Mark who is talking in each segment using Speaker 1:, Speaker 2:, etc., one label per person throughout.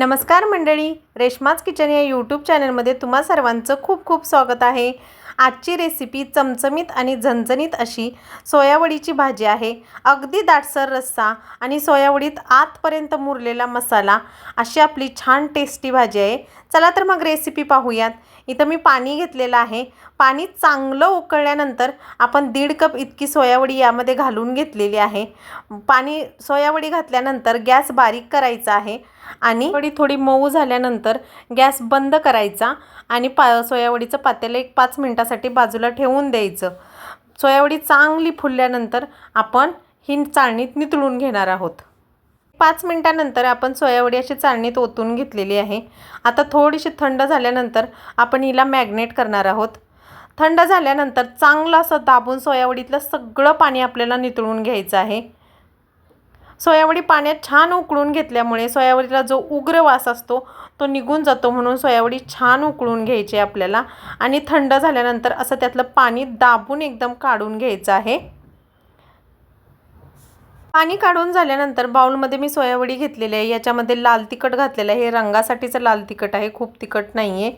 Speaker 1: नमस्कार मंडळी रेश्माच किचन या यूट्यूब चॅनलमध्ये तुम्हा सर्वांचं खूप खूप स्वागत आहे. आजची रेसिपी चमचमीत आणि झणझणीत अशी सोयावडीची भाजी आहे. अगदी दाटसर रस्सा आणि सोयावडीत आतपर्यंत मुरलेला मसाला अशी आपली छान टेस्टी भाजी आहे. चला तर मग रेसिपी पाहूयात. इथं मी पाणी घेतलेलं आहे. पाणी चांगलं उकळल्यानंतर आपण दीड कप इतकी सोयावडी यामध्ये घालून घेतलेली आहे. पाणी सोयावडी घातल्यानंतर गॅस बारीक करायचा आहे. आणि वडी थोडी मऊ झाल्यानंतर गॅस बंद करायचा आणि पा सोयावडीचं पातेलं एक पाच मिनटासाठी बाजूला ठेवून द्यायचं. सोयावडी चांगली फुलल्यानंतर आपण ही चाळणीत नितळून घेणार आहोत. पाच मिनटानंतर आपण सोयावडी अशी चाळणीत ओतून घेतलेली आहे. आता थोडीशी थंड झाल्यानंतर आपण हिला मॅग्नेट करणार आहोत. थंड झाल्यानंतर चांगलं असं दाबून सोयावडीतलं सगळं पाणी आपल्याला नितळून घ्यायचं आहे. सोयावडी पाण्यात छान उकळून घेतल्यामुळे सोयावडीला जो उग्र वास असतो तो निघून जातो म्हणून सोयावडी छान उकळून घ्यायची आहे आपल्याला. आणि थंड झाल्यानंतर असं त्यातलं पाणी दाबून एकदम काढून घ्यायचं आहे. पाणी काढून झाल्यानंतर बाउलमध्ये मी सोयावडी घेतलेली आहे. याच्यामध्ये लाल तिखट घातलेलं आहे. हे रंगासाठीचं लाल तिखट आहे. खूप तिखट नाही आहे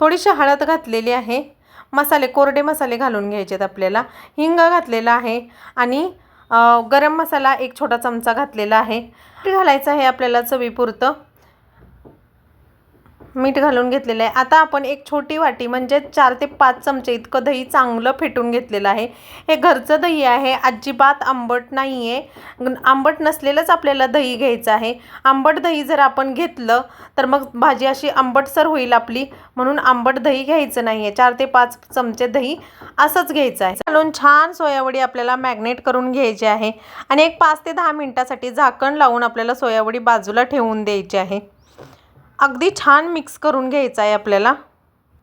Speaker 1: थोडीशी हळद घातलेली आहे. मसाले कोरडे मसाले घालून घ्यायचे आहेत आपल्याला. हिंग घातलेला आहे. आणि गरम मसाला एक छोटा चमचा घातलेला आहे. मीठ घालायचं आहे आपल्याला चवीपुरतं. मीठ घालून घेतलेलं आहे. आता आपण एक छोटी वाटी म्हणजे चार ते पाच चमचे इतकं दही चांगलं फेटून घेतलेलं आहे. हे घरचं दही आहे अजिबात आंबट नाही आहे आंबट नसलेलंच आपल्याला दही घ्यायचं आहे. आंबट दही जर आपण घेतलं तर मग भाजी अशी आंबटसर होईल आपली. म्हणून आंबट दही घ्यायचं नाही आहे चार ते पाच चमचे दही असंच घ्यायचं आहे. घालून छान सोयावडी आपल्याला मॅग्नेट करून घ्यायची आहे. आणि एक पाच ते दहा मिनटासाठी झाकण लावून आपल्याला सोयावडी बाजूला ठेवून द्यायची आहे. अगदी छान मिक्स करून घ्यायचं आहे आपल्याला.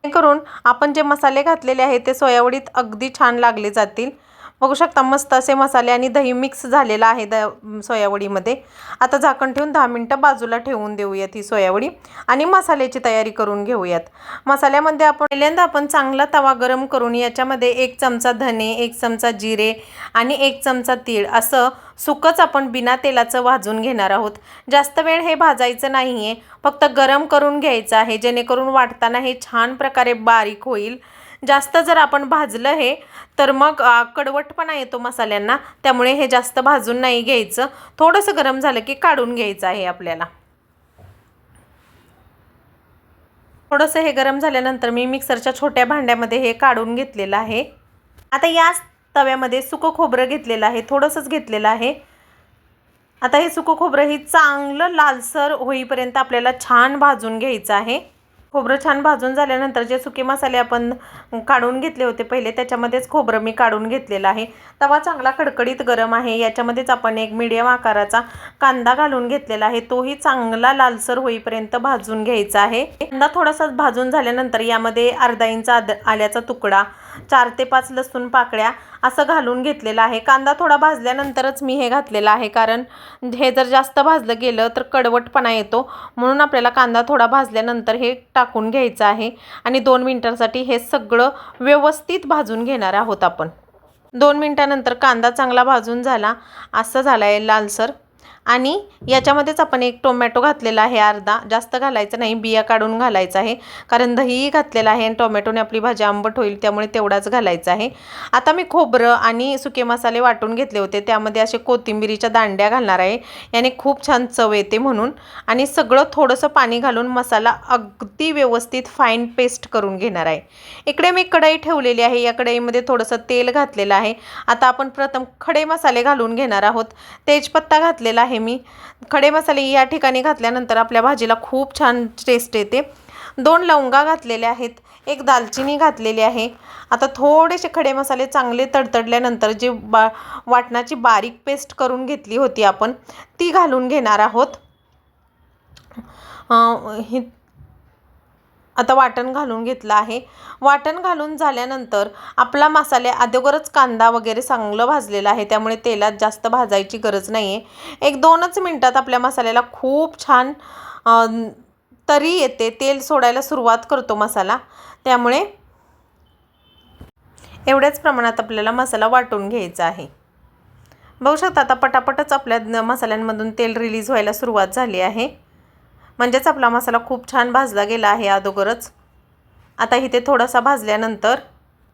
Speaker 1: करून आपण जे मसाले घातलेले आहे ते सोयावडीत अगदी छान लागले जातील. बघू शकता मस्त असे मसाले आणि दही मिक्स झालेलं आहे द सोयावडीमध्ये. आता झाकण ठेवून दहा मिनटं बाजूला ठेवून देऊयात ही सोयावडी आणि मसाल्याची तयारी करून घेऊयात. मसाल्यामध्ये आपण पहिल्यांदा आपण चांगला तवा गरम करून याच्यामध्ये एक चमचा धने एक चमचा जिरे आणि एक चमचा तीळ असं सुकंच आपण बिना तेलाचं भाजून घेणार आहोत. जास्त वेळ हे भाजायचं नाही आहे फक्त गरम करून घ्यायचं आहे जेणेकरून वाटताना हे छान प्रकारे बारीक होईल. जास्त जर आपण भाजलं हे तर मग कडवटपणा येतो मसाल्यांना. त्यामुळे हे जास्त भाजून नाही घ्यायचं. थोडंसं गरम झालं की काढून घ्यायचं आहे आपल्याला. थोडंसं हे गरम झाल्यानंतर मी मिक्सरच्या छोट्या भांड्यामध्ये हे काढून घेतलेलं आहे. आता याच तव्यामध्ये सुकं खोबरं घेतलेलं आहे. थोडंसंच घेतलेलं आहे. आता हे सुकं खोबरं हे चांगलं लालसर होईपर्यंत आपल्याला छान भाजून घ्यायचं आहे. खोबरं छान भाजून झाल्यानंतर जे सुके मसाले आपण काढून घेतले होते पहिले त्याच्यामध्येच खोबरं मी काढून घेतलेलं आहे. तवा चांगला कडकडीत गरम आहे. याच्यामध्येच आपण एक मीडियम आकाराचा कांदा घालून घेतलेला आहे. तोही चांगला लालसर होईपर्यंत भाजून घ्यायचा आहे. कांदा थोडासा भाजून झाल्यानंतर यामध्ये अर्धा इंच आद आल्याचा तुकडा चार ते पाच लसूण पाकळ्या असं घालून घेतलेलं आहे. कांदा थोडा भाजल्यानंतरच मी हे घातलेलं आहे कारण हे जर जास्त भाजलं गेलं तर कडवटपणा येतो. म्हणून आपल्याला कांदा थोडा भाजल्यानंतर हे टाकून घ्यायचं आहे आणि दोन मिनटांसाठी हे सगळं व्यवस्थित भाजून घेणार आहोत आपण. दोन मिनटानंतर कांदा चांगला भाजून झाला असं झाला आहे लालसर. आणि याच्यामध्येच आपण एक टोमॅटो घातलेला आहे अर्धा. जास्त घालायचं नाही बिया काढून घालायचं आहे. कारण दहीही घातलेलं आहे आणि टोमॅटोने आपली भाजी आंबट होईल त्यामुळे तेवढाच घालायचा आहे. आता मी खोबरं आणि सुके मसाले वाटून घेतले होते. त्यामध्ये असे कोथिंबिरीच्या दांड्या घालणार आहे. याने खूप छान चव येते म्हणून. आणि सगळं थोडंसं पाणी घालून मसाला अगदी व्यवस्थित फाईन पेस्ट करून घेणार आहे. इकडे मी कढई ठेवलेली आहे. या कढईमध्ये थोडंसं तेल घातलेलं आहे. आता आपण प्रथम खडे मसाले घालून घेणार आहोत. तेजपत्ता घातलेला आहे. मी. खडे मसाले या ठिकाणी घातल्यानंतर आपल्या भाजीला खूप छान टेस्ट येते. दोन लवंगा घातलेल्या आहेत. एक दालचिनी घातलेली आहे. आता थोडेसे खडे मसाले चांगले तडतडल्यानंतर जे बा वाटणाची बारीक पेस्ट करून घेतली होती आपण ती घालून घेणार आहोत. ही आता वाटण घालून घेतलं आहे. वाटण घालून झाल्यानंतर आपला मसाले अगोदरच कांदा वगैरे चांगलं भाजलेला आहे. त्यामुळे तेलात जास्त भाजायची गरज नाही आहे एक दोनच मिनटात आपल्या मसाल्याला खूप छान तरी येते. तेल सोडायला सुरुवात करतो मसाला. त्यामुळे एवढ्याच प्रमाणात आपल्याला मसाला वाटून घ्यायचा आहे. बघू शकता आता पटापटच आपल्या मसाल्यांमधून तेल रिलीज व्हायला सुरुवात झाली आहे. म्हणजेच आपला मसाला खूप छान भाजला गेला आहे अगोदरच. आता इथे थोडासा भाजल्यानंतर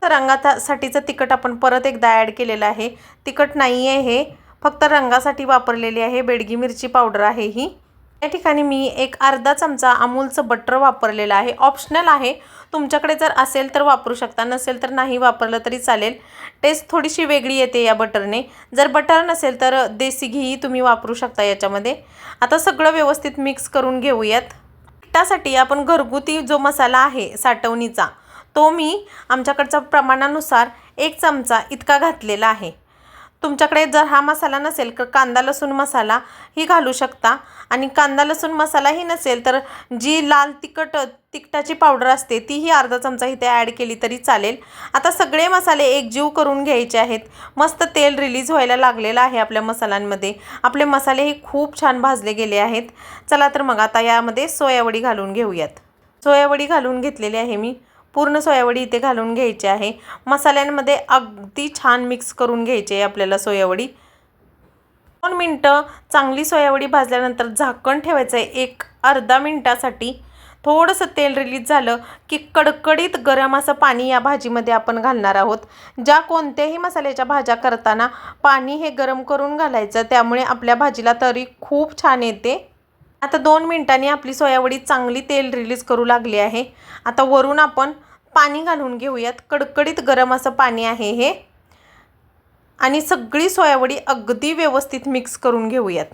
Speaker 1: रंगासाठीचं तिखट आपण परत एकदा ॲड केलेलं आहे. तिखट नाही आहे हे फक्त रंगासाठी वापरलेली आहे. बेडगी मिरची पावडर आहे ही. या ठिकाणी मी एक अर्धा चमचा अमूलचं बटर वापरलेलं आहे. ऑप्शनल आहे. तुमच्याकडे जर असेल तर वापरू शकता नसेल तर नाही वापरलं तरी चालेल. टेस्ट थोडीशी वेगळी येते या बटरने जर बटर नसेल तर देसी घीही तुम्ही वापरू शकता याच्यामध्ये. आता सगळं व्यवस्थित मिक्स करून घेऊयात. त्यासाठी आपण घरगुती जो मसाला आहे साठवणीचा तो मी आमच्याकडच्या प्रमाणानुसार एक चमचा इतका घातलेला आहे. तुमच्याकडे जर हा मसाला नसेल तर कांदा लसूण मसाला ही घालू शकता. आणि कांदा लसूण मसालाही नसेल तर जी लाल तिखट तिखटाची पावडर असते तीही अर्धा चमचा इथे ॲड केली तरी चालेल. आता सगळे मसाले एकजीव करून घ्यायचे आहेत. मस्त तेल रिलीज व्हायला लागलेलं आहे आपल्या मसाल्यांमध्ये. आपले मसालेही खूप छान भाजले गेले आहेत. चला तर मग आता यामध्ये सोयावडी घालून घेऊयात. सोयावडी घालून घेतलेली आहे मी. पूर्ण सोयावडी इथे घालून घ्यायची आहे. मसाल्यांमध्ये अगदी छान मिक्स करून घ्यायची आहे आपल्याला सोयावडी. दोन मिनटं चांगली सोयावडी भाजल्यानंतर झाकण ठेवायचं आहे एक अर्धा मिनटासाठी. थोडंसं तेल रिलीज झालं की कडकडीत गरम असं पाणी या भाजीमध्ये आपण घालणार आहोत. ज्या कोणत्याही मसाल्याच्या भाज्या करताना पाणी हे गरम करून घालायचं त्यामुळे आपल्या भाजीला तरी खूप छान येते. आता दोन मिनटांनी आपली सोयावडी चांगली तेल रिलीज करू लागली आहे. आता वरून आपण पाणी घालून घेऊयात. कडकडीत गरम असं पाणी आहे हे. आणि सगळी सोयावडी अगदी व्यवस्थित मिक्स करून घेऊयात.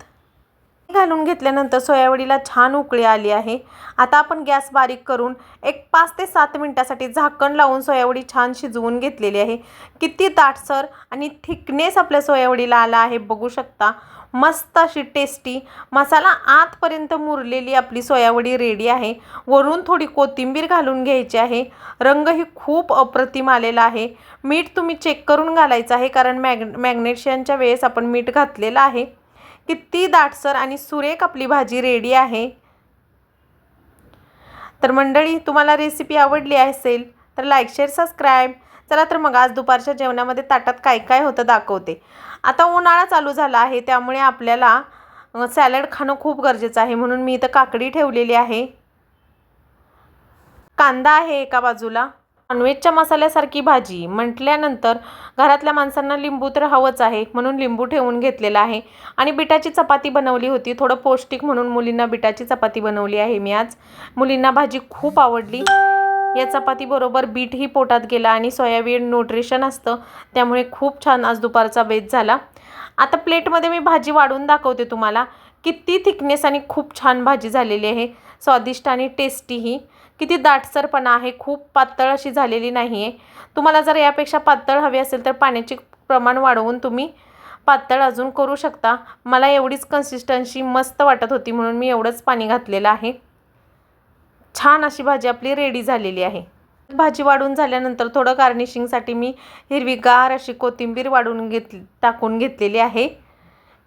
Speaker 1: घालून घेतल्यानंतर सोयावडीला छान उकळी आली आहे. आता आपण गॅस बारीक करून एक पाच ते सात मिनटासाठी झाकण लावून सोयावडी छान शिजवून घेतलेली आहे. किती दाटसर आणि थिकनेस आपल्या सोयावडीला आला आहे बघू शकता. मस्त अशी टेस्टी मसाला आतपर्यंत मुरलेली आपली सोयावडी रेडी आहे. वरून थोडी कोथिंबीर घालून घ्यायची आहे. रंगही खूप अप्रतिम आलेला आहे. मीठ तुम्ही चेक करून घालायचं आहे कारण मॅग मॅग्नेशियनच्या वेळेस आपण मीठ घातलेलं आहे. किती दाटसर आणि सुरेख आपली भाजी रेडी आहे. तर मंडळी तुम्हाला रेसिपी आवडली असेल तर लाईक शेअर सबस्क्राईब चला तर मग आज दुपारच्या जेवणामध्ये ताटात काय काय होतं दाखवते. आता उन्हाळा चालू झाला आहे त्यामुळे आपल्याला सॅलड खाणं खूप गरजेचं आहे. म्हणून मी इथं काकडी ठेवलेली आहे. कांदा आहे एका बाजूला. नॉनव्हेजच्या मसाल्यासारखी भाजी म्हटल्यानंतर घरातल्या माणसांना लिंबू तर हवंच आहे. म्हणून लिंबू ठेवून घेतलेला आहे. आणि बिटाची चपाती बनवली होती. थोडं पौष्टिक म्हणून मुलींना बिटाची चपाती बनवली आहे मी आज. मुलींना भाजी खूप आवडली. या चपातीबरोबर बीटही पोटात गेला आणि सोयाबीन न्यूट्रिशन असतं. त्यामुळे खूप छान आज दुपारचा बेत झाला. आता प्लेटमध्ये मी भाजी वाढून दाखवते तुम्हाला. किती थिकनेस आणि खूप छान भाजी झालेली आहे. स्वादिष्ट आणि टेस्टीही किती दाटसरपणा आहे. खूप पातळ अशी झालेली नाही आहे तुम्हाला जर यापेक्षा पातळ हवी असेल तर पाण्याचे प्रमाण वाढवून तुम्ही पातळ अजून करू शकता. मला एवढीच कन्सिस्टन्सी मस्त वाटत होती म्हणून मी एवढंच पाणी घातलेलं आहे. छान अशी भाजी आपली रेडी झालेली आहे. भाजी वाढून झाल्यानंतर थोडं गार्निशिंगसाठी मी हिरवीगार अशी कोथिंबीर वाढून घेत टाकून घेतलेली आहे.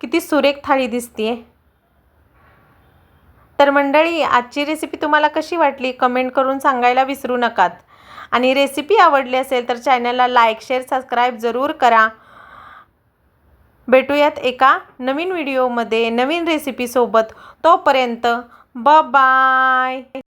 Speaker 1: किती सुरेख थाळी दिसते तर मंडळी आजची रेसिपी तुम्हाला कशी वाटली? कमेंट करून सांगायला विसरू नकात. आणि रेसिपी आवडली असेल तर चॅनलला लाईक शेअर सबस्क्राईब जरूर करा. भेटूयात एका नवीन व्हिडिओमध्ये नवीन रेसिपीसोबत तोपर्यंत ब बाय